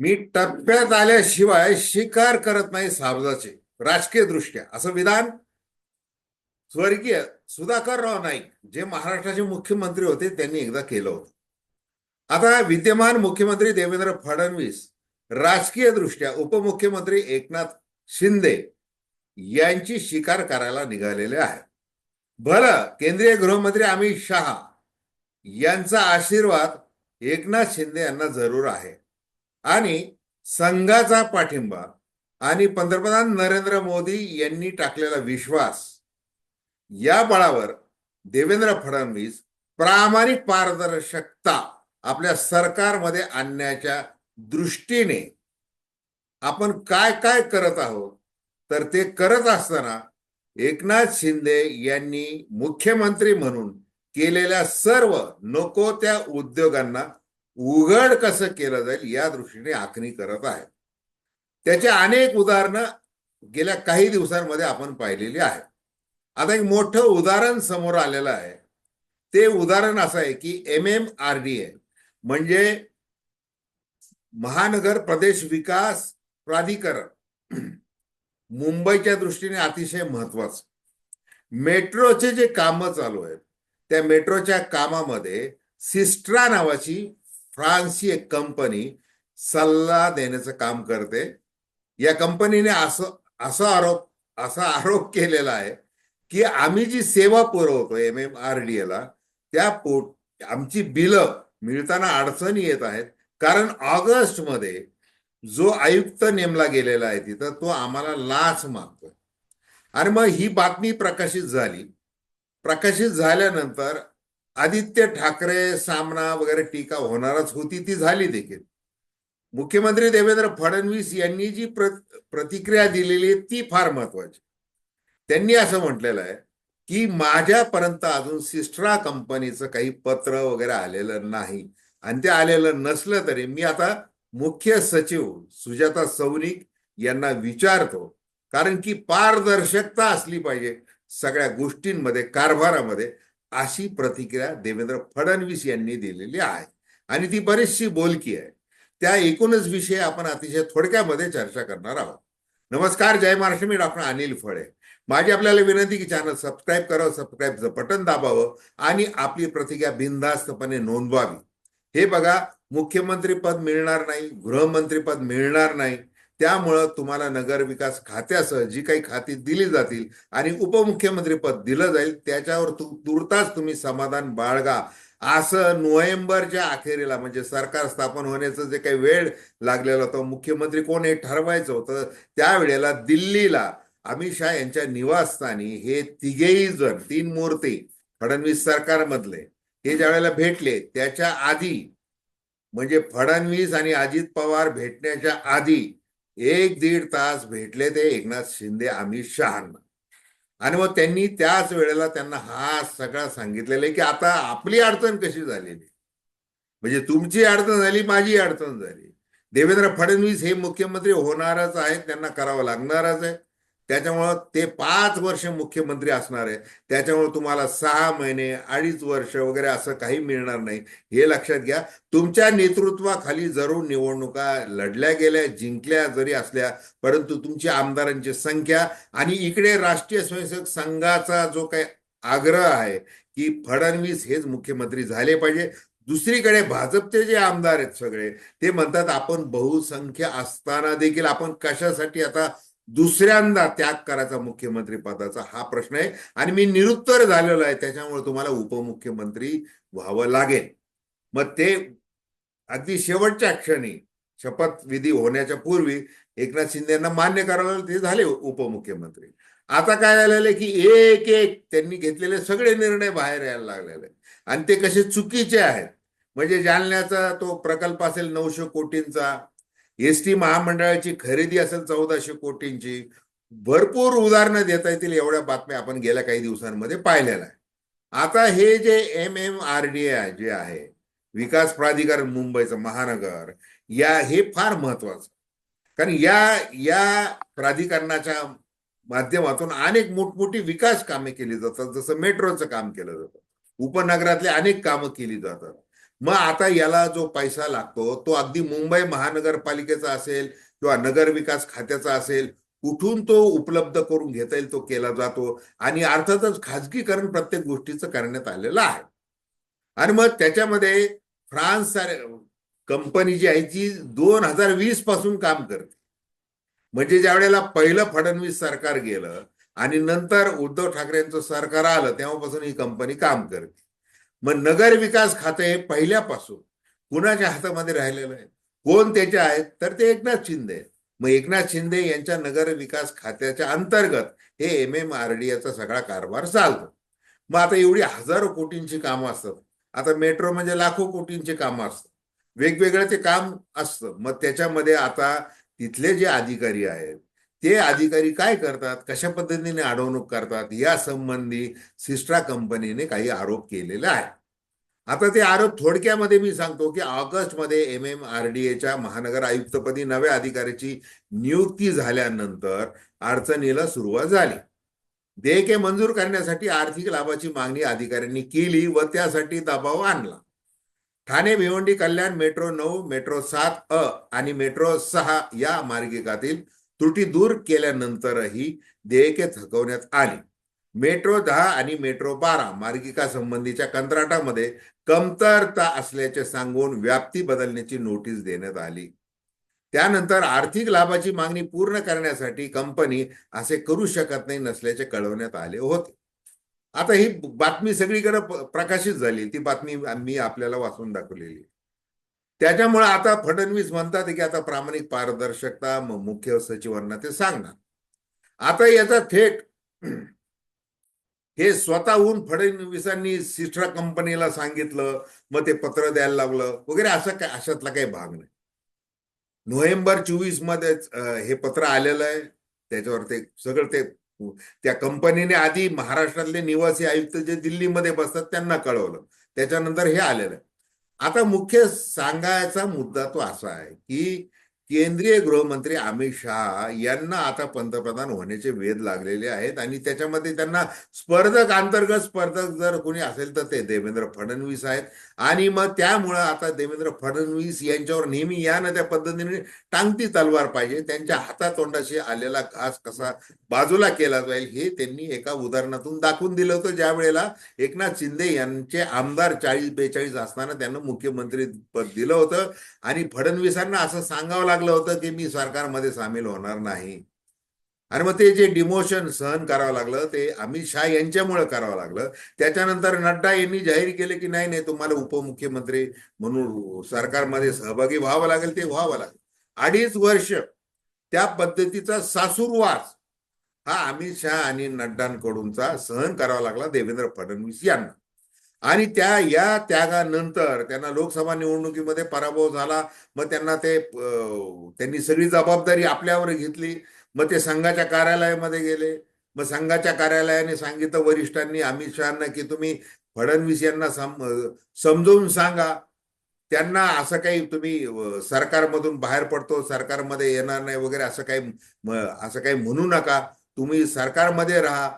मी टप्प्यात आल्याशिवाय शिकार करत नाही सावजाचे राजकीय दृष्ट्या. असं विधान स्वर्गीय सुधाकरराव नाईक जे महाराष्ट्राचे मुख्यमंत्री होते त्यांनी एकदा केलं होतं. आता विद्यमान मुख्यमंत्री देवेंद्र फडणवीस राजकीय दृष्ट्या उपमुख्यमंत्री एकनाथ शिंदे यांची शिकार करायला निघालेले आहेत. भलं केंद्रीय गृहमंत्री अमित शहा यांचा आशीर्वाद एकनाथ शिंदे यांना जरूर आहे. आणि संघाचा पाठिंबा. आणि पंतप्रधान नरेंद्र मोदी यांनी टाकलेला विश्वास या बळावर देवेंद्र फडणवीस प्रामाणिक पारदर्शकता आपल्या सरकारमध्ये आणण्याच्या दृष्टीने आपण काय काय करत आहोत? तर ते करत असताना एकनाथ शिंदे यांनी मुख्यमंत्री म्हणून केलेल्या सर्व नको त्या उद्योगांना उघड कसं केलं जाईल या दृष्टीने आखणी करत आहे. त्याचे अनेक उदाहरणं गेल्या काही दिवसांमध्ये आपण पाहिलेली आहेत. आता एक मोठं उदाहरण समोर आलेलं आहे. ते उदाहरण असं आहे की M M R D A म्हणजे महानगर प्रदेश विकास प्राधिकरण. मुंबईच्या दृष्टीने अतिशय महत्वाचं मेट्रोचे जे कामं चालू आहेत त्या मेट्रोच्या कामामध्ये सिस्ट्रा नावाची फ्रान्सची एक कंपनी सल्ला देण्याचं काम करते. या कंपनीने असं असा आरोप असा आरोप केलेला आहे की आम्ही जी सेवा पुरवतो एम एम आर डी एला त्या पोट आमची बिलं मिळताना अडचणी येत आहेत. कारण ऑगस्टमध्ये जो आयुक्त नेमला गेलेला आहे तिथं तो आम्हाला लाच मागतोय. आणि मग ही बातमी प्रकाशित झाली. प्रकाशित झाल्यानंतर आदित्य ठाकरे सामना वगैरे टीका होणारच होती ती झाली देखील. मुख्यमंत्री देवेंद्र फडणवीस यांनी जी प्र प्रतिक्रिया दिलेली आहे ती फार महत्वाची त्यांनी असं म्हटलेलं आहे की माझ्यापर्यंत अजून सिस्ट्रा कंपनीचं काही पत्र वगैरे आलेलं नाही. आणि ते आलेलं नसलं तरी मी आता मुख्य सचिव सुजाता सौनिक यांना विचारतो कारण की पारदर्शकता असली पाहिजे सगळ्या गोष्टींमध्ये कारभारामध्ये. अशी प्रतिक्रिया देवेंद्र फडणवीस यांनी दिलेली आहे. आणि ती बरीचशी बोलकी आहे. त्या एकूणच विषय आपण अतिशय थोडक्यामध्ये चर्चा करणार आहोत. नमस्कार जय महाराष्ट्र मी डॉक्टर अनिल फळे. माझी आपल्याला विनंती की चॅनल सबस्क्राईब करावं सबस्क्राईबचं बटन दाबावं आणि आपली प्रतिक्रिया बिनधास्तपणे नोंदवावी. हे बघा मुख्यमंत्री पद मिळणार नाही गृहमंत्री पद मिळणार नाही त्यामुळं तुम्हाला नगर विकास खात्यासह जी काही खाती दिली जातील आणि उपमुख्यमंत्री पद दिलं जाईल त्याच्यावर तु तुर्ताच तुम्ही समाधान बाळगा. असं नोव्हेंबरच्या अखेरीला म्हणजे सरकार स्थापन होण्याचं जे काही वेळ लागलेला होता मुख्यमंत्री कोण हे ठरवायचं होतं त्यावेळेला दिल्लीला अमित शहा यांच्या निवासस्थानी हे तिघेही जण तीन मूर्ती फडणवीस सरकारमधले हे ज्या वेळेला भेटले त्याच्या आधी म्हणजे फडणवीस आणि अजित पवार भेटण्याच्या आधी एक दीड तास भेटले ते एकनाथ शिंदे अमित शहांना. आणि मग त्यांनी त्याच वेळेला त्यांना हा सगळा सांगितलेला आहे की आता आपली अडचण कशी झालेली? म्हणजे तुमची अडचण झाली माझी अडचण झाली. देवेंद्र फडणवीस हे मुख्यमंत्री होणारच आहेत त्यांना करावं लागणारच आहे. त्याच्यामुळं ते पाच वर्ष मुख्यमंत्री असणार आहे. त्याच्यामुळे तुम्हाला सहा महिने अडीच वर्ष वगैरे असं काही मिळणार नाही. हे लक्षात घ्या. तुमच्या नेतृत्वाखाली जरूर निवडणुका लढल्या गेल्या जिंकल्या जरी असल्या परंतु तुमची आमदारांची संख्या आणि इकडे राष्ट्रीय स्वयंसेवक संघाचा जो काही आग्रह आहे की फडणवीस हेच मुख्यमंत्री झाले पाहिजे. दुसरीकडे भाजपचे जे आमदार आहेत सगळे ते म्हणतात आपण बहुसंख्य असताना देखील आपण कशासाठी आता दुसऱ्यांदा त्याग करायचा मुख्यमंत्री पदाचा हा प्रश्न आहे. आणि मी निरुत्तर झालेलो आहे. त्याच्यामुळे तुम्हाला उपमुख्यमंत्री व्हावं लागेल. मग ते अगदी शेवटच्या क्षणी शपथविधी होण्याच्या पूर्वी एकनाथ शिंदेना मान्य करावं ते झाले उपमुख्यमंत्री. आता काय झालेलं आहे की एक एक त्यांनी घेतलेले सगळे निर्णय बाहेर यायला लागलेले आणि ते कसे चुकीचे आहेत. म्हणजे जालन्याचा तो प्रकल्प असेल नऊशे कोटींचा एस टी महामंडळाची खरेदी असेल चौदाशे कोटींची भरपूर उदाहरणं देता येतील एवढ्या बातम्या आपण गेल्या काही दिवसांमध्ये पाहिलेल्या आहे आता हे जे M M R D A जे आहे विकास प्राधिकरण मुंबईचं महानगर या हे फार महत्वाचं. कारण या या प्राधिकरणाच्या माध्यमातून अनेक मोठमोठी विकास कामे केली जातात. जसं मेट्रोचं काम केलं जातं. उपनगरातले अनेक कामं केली जातात. मग आता याला जो पैसा लागतो तो अगदी मुंबई महानगरपालिकेचा असेल किंवा नगर विकास खात्याचा असेल कुठून तो उपलब्ध करून घेता येईल तो केला जातो? आणि अर्थातच खाजगीकरण प्रत्येक गोष्टीचं करण्यात आलेलं आहे. आणि मग त्याच्यामध्ये फ्रान्स कंपनी जी आहे ती दोन हजार वीसपासून काम करते. म्हणजे ज्या वेळेला पहिलं फडणवीस सरकार गेलं आणि नंतर उद्धव ठाकरेंचं सरकार आलं तेव्हापासून ही कंपनी काम करते. मग नगर विकास खाते हे पहिल्यापासून कुणाच्या हातामध्ये राहिलेलं आहे? कोण त्याचे आहेत? तर ते एकनाथ शिंदे. आहेत मग एकनाथ शिंदे यांच्या नगर विकास खात्याच्या अंतर्गत हे एम एम आर डी याचा सगळा कारभार चालतो. मग आता एवढी हजारो कोटींची कामं असतात. आता मेट्रो म्हणजे लाखो कोटींची कामं असतात. वेगवेगळं ते काम असतं. मग त्याच्यामध्ये आता तिथले जे अधिकारी आहेत ते अधिकारी काय करतात? कशा पद्धतीने अडवणूक करतात? या संबंधी सिस्ट्रा कंपनीने काही आरोप केलेला आहे आता ते आरोप थोडक्यामध्ये मी सांगतो की ऑगस्टमध्ये एम एम आर डी एच्या महानगर आयुक्तपदी नव्या अधिकाऱ्याची नियुक्ती झाल्यानंतर अडचणीला सुरुवात झाली. देयके मंजूर करण्यासाठी आर्थिक लाभाची मागणी अधिकाऱ्यांनी केली व त्यासाठी दबाव आणला. ठाणे भिवंडी कल्याण मेट्रो नऊ मेट्रो सात अ आणि मेट्रो सहा या मार्गिकातील त्रुटी दूर केल्यानंतरही देयके थकवण्यात आली. मेट्रो दहा आणि मेट्रो बारा मार्गिका संबंधीच्या कंत्राटामध्ये कमतरता असल्याचे सांगून व्याप्ती बदलण्याची नोटीस देण्यात आली. त्यानंतर आर्थिक लाभाची मागणी पूर्ण करण्यासाठी कंपनी असे करू शकत नाही नसल्याचे कळवण्यात आले होते. आता ही बातमी सगळीकडे प्रकाशित झाली. ती बातमी मी आपल्याला वाचून दाखवलेली. त्याच्यामुळे आता फडणवीस म्हणतात की आता प्रामाणिक पारदर्शकता मुख्य सचिवांना ते सांगणार. आता याचा थेट हे स्वतःहून फडणवीसांनी सिस्ट्रा कंपनीला सांगितलं मग ते पत्र द्यायला लागलं वगैरे असं काय अशातला काही भाग नाही. नोव्हेंबर चोवीस मध्येच हे पत्र आलेलं आहे. त्याच्यावर ते सगळं ते त्या कंपनीने आधी महाराष्ट्रातले निवासी आयुक्त जे दिल्लीमध्ये बसतात त्यांना कळवलं. त्याच्यानंतर हे आलेलं आहे. आता मुख्य सांगायचा मुद्दा तो असा आहे की केंद्रीय गृहमंत्री अमित शहा यांना आता पंतप्रधान होण्याचे वेध लागलेले आहेत आणि त्याच्यामध्ये त्यांना स्पर्धक अंतर्गत स्पर्धक जर कोणी असेल तर ते देवेंद्र फडणवीस आहेत. आणि मग त्यामुळं आता देवेंद्र फडणवीस यांच्यावर नेहमी या ना त्या पद्धतीने टांगती तलवार पाहिजे. त्यांच्या हातातोंडाशी आलेला घास कसा बाजूला केला जाईल हे त्यांनी एका उदाहरणातून दाखवून दिलं होतं. ज्या वेळेला एकनाथ शिंदे यांचे आमदार चाळीस बेचाळीस असताना त्यांना मुख्यमंत्री पद दिलं होतं. आणि फडणवीसांना असं सांगावं लागलं होतं की मी सरकारमध्ये सामील होणार नाही. आणि मग ते जे डिमोशन सहन करावं लागलं ते अमित शहा यांच्यामुळे करावं लागलं. त्याच्यानंतर नड्डा यांनी जाहीर केले की नाही नाही तुम्हाला उपमुख्यमंत्री म्हणून सरकारमध्ये सहभागी व्हावं लागेल ते व्हावं लागेल. अडीच वर्ष त्या पद्धतीचा सासूरवास हा अमित शहा आणि नड्डांकडूनचा सहन करावा लागला देवेंद्र फडणवीस यांना. आणि त्या या त्यागानंतर त्यांना लोकसभा निवडणुकीमध्ये पराभव झाला. मग त्यांना ते त्यांनी सगळी जबाबदारी आपल्यावर घेतली. मग ते संघाच्या कार्यालयामध्ये गेले. मग संघाच्या कार्यालयाने सांगितलं वरिष्ठांनी अमित शहाना की तुम्ही फडणवीस यांना समजवून सांगा. त्यांना असं काही तुम्ही सरकारमधून बाहेर पडतो सरकारमध्ये येणार नाही वगैरे असं काही असं काही म्हणू नका. तुम्ही सरकारमध्ये राहा.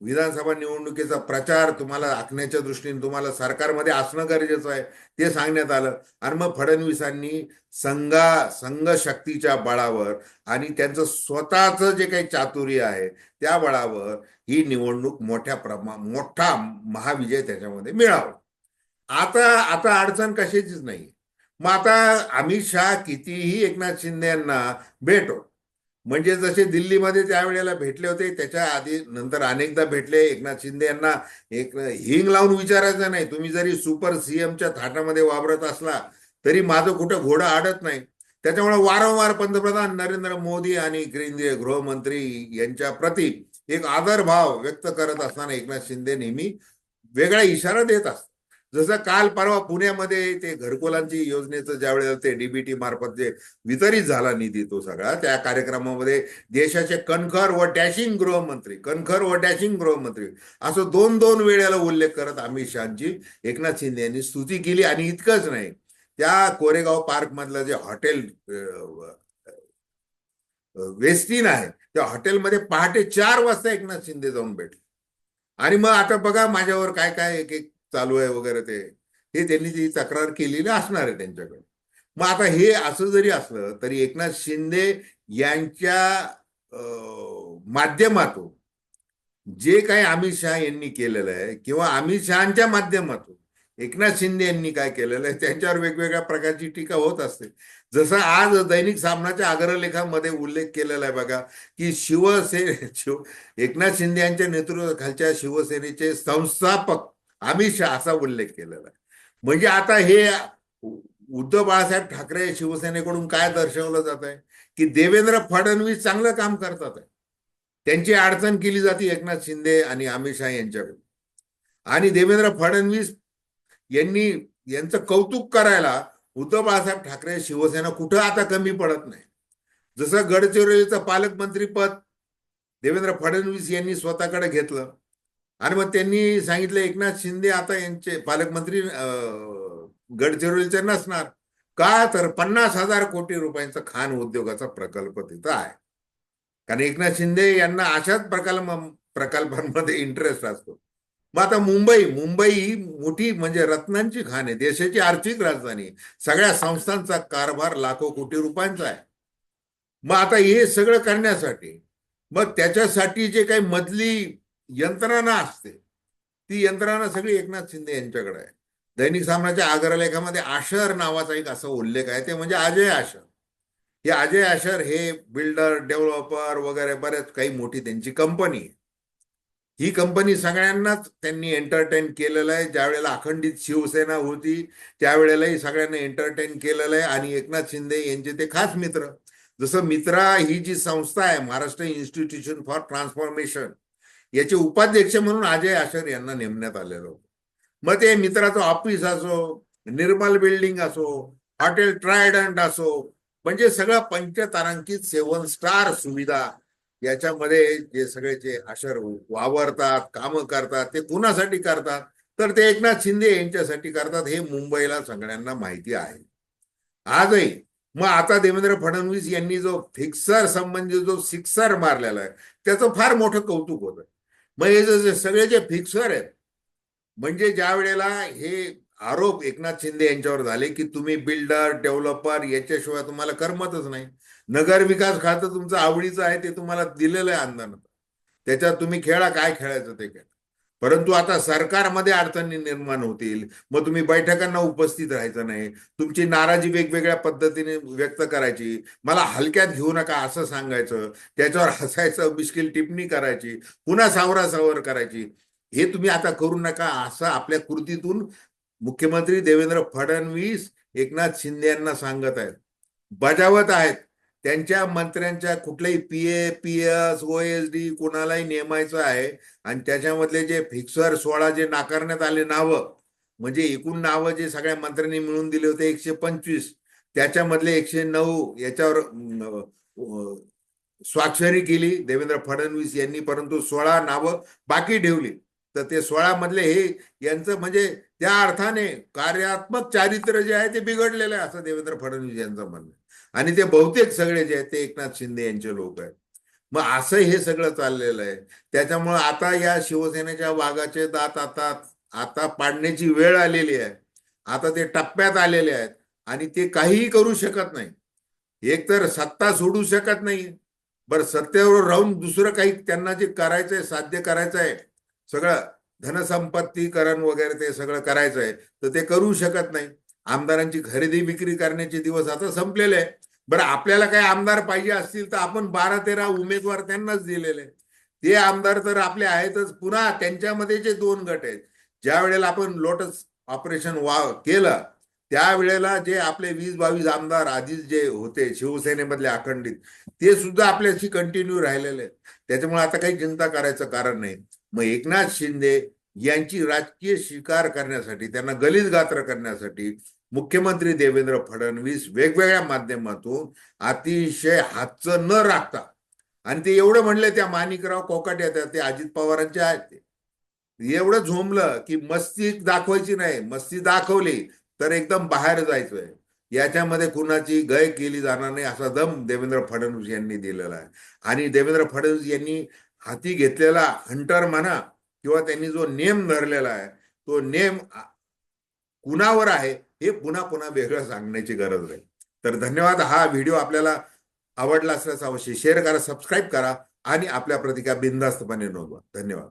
विधानसभा निवडणुकीचा प्रचार तुम्हाला आखण्याच्या दृष्टीने तुम्हाला सरकारमध्ये असणं गरजेचं आहे ते सांगण्यात आलं. आणि मग फडणवीसांनी संघा संघ शक्तीच्या बळावर आणि त्यांचं स्वतःचं जे काही चातुर्य आहे त्या बळावर ही निवडणूक मोठ्या प्रमा मोठा महाविजय त्याच्यामध्ये मिळावा. आता आता अडचण कशाचीच नाही. मग आता अमित शहा कितीही एकनाथ शिंदे यांना भेटो म्हणजे जसे दिल्लीमध्ये त्यावेळेला भेटले होते त्याच्या आधी नंतर अनेकदा भेटले. एकनाथ शिंदे यांना एक हिंग लावून विचारायचं नाही. तुम्ही जरी सुपर सीएमच्या थाटामध्ये वावरत असला तरी माझं कुठं घोडं आडत नाही. त्याच्यामुळे वारंवार पंतप्रधान नरेंद्र मोदी आणि केंद्रीय गृहमंत्री यांच्या प्रती एक आदरभाव व्यक्त करत असताना एकनाथ शिंदे नेहमी वेगळा इशारा देत असतात. जसं काल परवा पुण्यामध्ये ते घरकुलांची योजनेचं ज्या वेळेला ते डीबीटी मार्फत जे वितरित झाला निधी तो सगळा त्या कार्यक्रमामध्ये देशाचे कणखर व डॅशिंग गृहमंत्री कणखर व डॅशिंग गृहमंत्री असं दोन दोन वेळेला उल्लेख करत अमित शहाची एकनाथ शिंदे यांनी स्तुती केली आणि इतकंच नाही त्या कोरेगाव पार्क मधलं जे हॉटेल वेस्टिन आहे त्या हॉटेलमध्ये पहाटे चार वाजता एकनाथ शिंदे जाऊन भेटले. आणि मग आता बघा माझ्यावर काय काय एक एक चालू आहे वगैरे ते. हे त्यांनी ती तक्रार केलेली असणार आहे त्यांच्याकडे. मग आता हे असं जरी असलं तरी एकनाथ शिंदे यांच्या माध्यमातून जे काही अमित शहा यांनी केलेलं आहे किंवा अमित शहाच्या माध्यमातून एकनाथ शिंदे यांनी काय केलेलं आहे त्यांच्यावर वेगवेगळ्या प्रकारची टीका होत असते. जसं आज दैनिक सामनाच्या अग्रलेखामध्ये उल्लेख केलेला आहे बघा की शिवसेने शिव एकनाथ शिंदे यांच्या नेतृत्वाखालच्या शिवसेनेचे संस्थापक अमित शहा असा उल्लेख केलेला आहे. म्हणजे आता हे उद्धव बाळासाहेब ठाकरे शिवसेनेकडून काय दर्शवलं जात आहे? की देवेंद्र फडणवीस चांगलं काम करतात आहे. त्यांची अडचण केली जाते एकनाथ शिंदे आणि अमित शहा यांच्याकडून. आणि देवेंद्र फडणवीस यांनी यांचं कौतुक करायला उद्धव बाळासाहेब ठाकरे शिवसेना कुठं आता कमी पडत नाही. जसं गडचिरोलीचं पालकमंत्री पद देवेंद्र फडणवीस यांनी स्वतःकडे घेतलं. आणि मग त्यांनी सांगितलं एकनाथ शिंदे आता यांचे पालकमंत्री अं, गडचिरोलीचे नसणार. का तर पन्नास हजार कोटी रुपयांचा खाण उद्योगाचा प्रकल्प तिथं आहे. कारण एकनाथ शिंदे यांना अशाच प्रकल्प प्रकल्पांमध्ये इंटरेस्ट असतो. मग आता मुंबई मुंबई ही मोठी म्हणजे रत्नांची खाण आहे. देशाची आर्थिक राजधानी सगळ्या संस्थांचा कारभार लाखो कोटी रुपयांचा आहे. मग आता हे सगळं करण्यासाठी मग त्याच्यासाठी जे काही मधली यंत्रणा असते ती यंत्रणा सगळी एकनाथ शिंदे यांच्याकडे आहे. दैनिक सामनाच्या आग्रलेखामध्ये आशर नावाचा एक असा उल्लेख आहे ते म्हणजे अजय आशर. हे अजय आशर हे बिल्डर डेव्हलपर वगैरे बरेच काही मोठी त्यांची कंपनी आहे. ही कंपनी सगळ्यांनाच त्यांनी एंटरटेन केलेलं आहे. ज्या वेळेला अखंडित शिवसेना होती त्यावेळेलाही सगळ्यांना एंटरटेन केलेलं आहे आणि एकनाथ शिंदे यांचे ते खास मित्र. जसं मित्रा ही जी संस्था आहे महाराष्ट्र इन्स्टिट्यूशन फॉर ट्रान्सफॉर्मेशन याचे उपाध्यक्ष म्हणून अजय आशर यांना नेमण्यात आलेलं होतं. मग ते मित्राचं ऑफिस असो निर्मल बिल्डिंग असो हॉटेल ट्रायडंट असो म्हणजे सगळं पंचतारांकित सेवन स्टार सुविधा याच्यामध्ये जे सगळे जे अशर वावरतात कामं करतात ते कुणासाठी करतात? तर ते एकनाथ शिंदे यांच्यासाठी करतात हे मुंबईला सगळ्यांना माहिती आहे. आजही मग आता देवेंद्र फडणवीस यांनी जो फिक्सर संबंधी जो सिक्सर मारलेला आहे त्याचं फार मोठं कौतुक होतं. मग हे जे सगळे जे फिक्सर आहेत म्हणजे ज्या वेळेला हे आरोप एकनाथ शिंदे यांच्यावर झाले की तुम्ही बिल्डर डेव्हलपर याच्याशिवाय तुम्हाला करमतच नाही. नगर विकास खातं तुमचं आवडीचं आहे ते तुम्हाला दिलेलं आहे अंदानं त्याच्यात तुम्ही खेळा काय खेळायचं ते खेळ. परंतु आता सरकारमध्ये अडचणी निर्माण होतील. मग तुम्ही बैठकांना उपस्थित राहायचं नाही. तुमची नाराजी वेगवेगळ्या पद्धतीने व्यक्त करायची. मला हलक्यात घेऊ नका असं सांगायचं. त्याच्यावर हसायचं मिश्किल टिप्पणी करायची. पुन्हा सावरासावर करायची. हे तुम्ही आता करू नका असं आपल्या कृतीतून मुख्यमंत्री देवेंद्र फडणवीस एकनाथ शिंदे यांना सांगत आहेत. बजावत आहेत. त्यांच्या मंत्र्यांच्या कुठल्याही P A P S O S D कोणालाही नेमायचं आहे. आणि त्याच्यामधले जे फिक्सर सोळा जे नाकारण्यात आले नावं म्हणजे एकूण नावं जे सगळ्या मंत्र्यांनी मिळून दिले होते एकशे पंचवीस. त्याच्यामधले एकशे नऊ याच्यावर स्वाक्षरी केली देवेंद्र फडणवीस यांनी परंतु सोळा नावं बाकी ठेवली. तर ते सोळा मधले हे यांचं म्हणजे त्या अर्थाने कार्यात्मक चारित्र्य जे आहे ते बिघडलेलं आहे असं देवेंद्र फडणवीस यांचं म्हणणं आणि ते बहुतेक सगळे जे आहेत ते एकनाथ शिंदे यांचे लोक आहेत. मग असं हे सगळं चाललेलं आहे. त्याच्यामुळं आता या शिवसेनेच्या वाघाचे दात आता आता पाडण्याची वेळ आलेली आहे. आता ते टप्प्यात आलेले आहेत आणि ते काहीही करू शकत नाही. एक तर सत्ता सोडू शकत नाही. बरं सत्तेवर राहून दुसरं काही त्यांना जे करायचंय साध्य करायचं आहे सगळं धनसंपत्तीकरण वगैरे ते सगळं करायचं आहे तर ते करू शकत नाही. आमदारांची खरेदी विक्री करण्याचे दिवस आता संपलेले. आहे बरं आपल्याला काही आमदार पाहिजे असतील तर आपण बारा तेरा उमेदवार त्यांनाच दिलेले. ते आमदार तर आपले आहेतच. पुन्हा त्यांच्यामध्ये जे दोन गट आहेत ज्या वेळेला आपण लोटस ऑपरेशन वा केलं त्यावेळेला जे आपले वीस बावीस आमदार आधीच जे होते शिवसेनेमधले अखंडित ते सुद्धा आपल्याशी कंटिन्यू राहिलेले. त्याच्यामुळे आता काही चिंता करायचं कारण नाही. मग एकनाथ शिंदे यांची राजकीय शिकार करण्यासाठी त्यांना गलित गात्र करण्यासाठी मुख्यमंत्री देवेंद्र फडणवीस वेगवेगळ्या माध्यमातून अतिशय हातचं न राखता आणि ते एवढं म्हणले त्या माणिकराव कोकाटे येतात ते अजित पवारांचे आहेत ते. एवढं झोमलं की मस्ती दाखवायची नाही मस्ती दाखवली तर एकदम बाहेर जायचंय. याच्यामध्ये कुणाची गय केली जाणार नाही असा दम देवेंद्र फडणवीस यांनी दिलेला आहे. आणि देवेंद्र फडणवीस यांनी हाती घेतलेला हंटर म्हणा किंवा त्यांनी जो नेम धरलेला आहे तो नेम कुणावर आहे? हे पुन्हा पुन्हा वेगळं सांगण्याची गरज नाही. तर धन्यवाद. हा व्हिडिओ आपल्याला आवडला असल्यास अवश्य शेअर करा सबस्क्राईब करा आणि आपल्या प्रतिका बिनधास्तपणे नोंदवा. धन्यवाद.